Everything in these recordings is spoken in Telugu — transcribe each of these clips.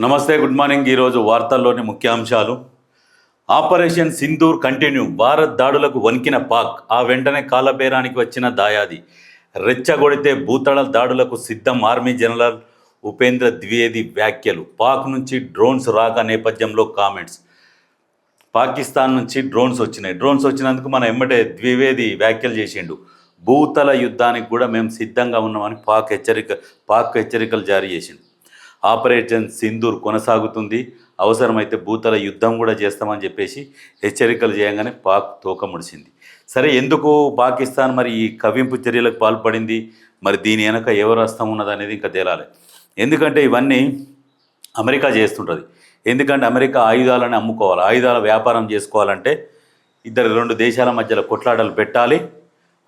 నమస్తే గుడ్ మార్నింగ్. ఈరోజు వార్తల్లోని ముఖ్యాంశాలు. Operation Sindoor continue. భారత్ దాడులకు వణికిన పాక్. ఆ వెంటనే కాలబేరానికి వచ్చిన దాయాది. రెచ్చగొడితే భూతళ దాడులకు సిద్ధం ఆర్మీ జనరల్ ఉపేంద్ర ద్వివేది వ్యాఖ్యలు. పాక్ నుంచి డ్రోన్స్ రాక నేపథ్యంలో కామెంట్స్. పాకిస్తాన్ నుంచి డ్రోన్స్ వచ్చినాయి. డ్రోన్స్ వచ్చినందుకు మన ఎమ్మటే ద్వివేది వ్యాఖ్యలు చేసిండు. భూతల యుద్ధానికి కూడా మేము సిద్ధంగా ఉన్నామని పాక్ హెచ్చరిక పాక్ హెచ్చరికలు జారీ చేసిండు. ఆపరేషన్ సింధూర్ కొనసాగుతుంది. అవసరమైతే భూతల యుద్ధం కూడా చేస్తామని చెప్పేసి హెచ్చరికలు చేయగానే పాక్ తోక ముడిచింది సరే ఎందుకు పాకిస్తాన్ మరి ఈ కవింపు చర్యలకు పాల్పడింది? మరి దీని వెనక ఎవరు హస్తం ఉన్నది అనేది ఇంకా తేలాలి. ఎందుకంటే ఇవన్నీ అమెరికా చేస్తుంటుంది. ఎందుకంటే అమెరికా ఆయుధాలను అమ్ముకోవాలి. ఆయుధాల వ్యాపారం చేసుకోవాలంటే ఇద్దరు రెండు దేశాల మధ్యలో కొట్లాటలు పెట్టాలి.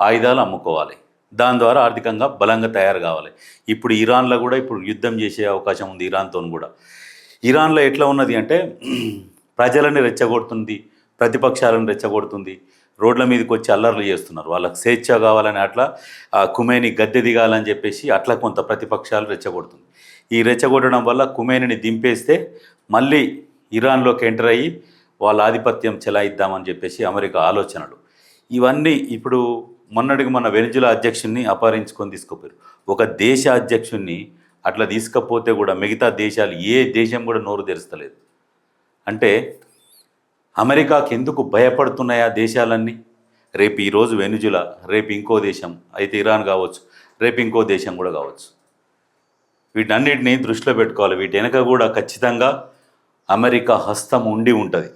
ఆయుధాలు అమ్ముకోవాలి. దాని ద్వారా ఆర్థికంగా బలంగా తయారు కావాలి. ఇప్పుడు ఇరాన్లో కూడా ఇప్పుడు యుద్ధం చేసే అవకాశం ఉంది ఇరాన్తో కూడా. ఇరాన్లో ఎట్లా ఉన్నది అంటే ప్రజలని రెచ్చగొడుతుంది ప్రతిపక్షాలను రెచ్చగొడుతుంది రోడ్ల మీదకి వచ్చి అల్లర్లు చేస్తున్నారు. వాళ్ళకి స్వేచ్ఛ కావాలని అట్లా ఆ కుమేని గద్దె దిగాలని చెప్పేసి అట్లా కొంత ప్రతిపక్షాలు రెచ్చగొడుతుంది. ఈ రెచ్చగొట్టడం వల్ల కుమేనిని దింపేస్తే మళ్ళీ ఇరాన్లోకి ఎంటర్ అయ్యి వాళ్ళ ఆధిపత్యం చెలాయిద్దామని చెప్పేసి అమెరికా ఆలోచనలు. ఇవన్నీ ఇప్పుడు మొన్నటికి మన వెనిజులా అధ్యక్షుడిని అపహరించుకొని తీసుకుపోయారు. ఒక దేశ అధ్యక్షుడిని అట్లా తీసుకపోతే కూడా మిగతా దేశాలు ఏ దేశం కూడా నోరు తెరుస్తలేదు. అంటే అమెరికాకి ఎందుకు భయపడుతున్నాయా దేశాలన్నీ? రేపు ఈరోజు వెనుజులా రేపు ఇంకో దేశం అయితే ఇరాన్ కావచ్చు రేపు ఇంకో దేశం కూడా కావచ్చు. వీటన్నిటిని దృష్టిలో పెట్టుకోవాలి. వీటి వెనక కూడా ఖచ్చితంగా అమెరికా హస్తం ఉండి ఉంటుంది.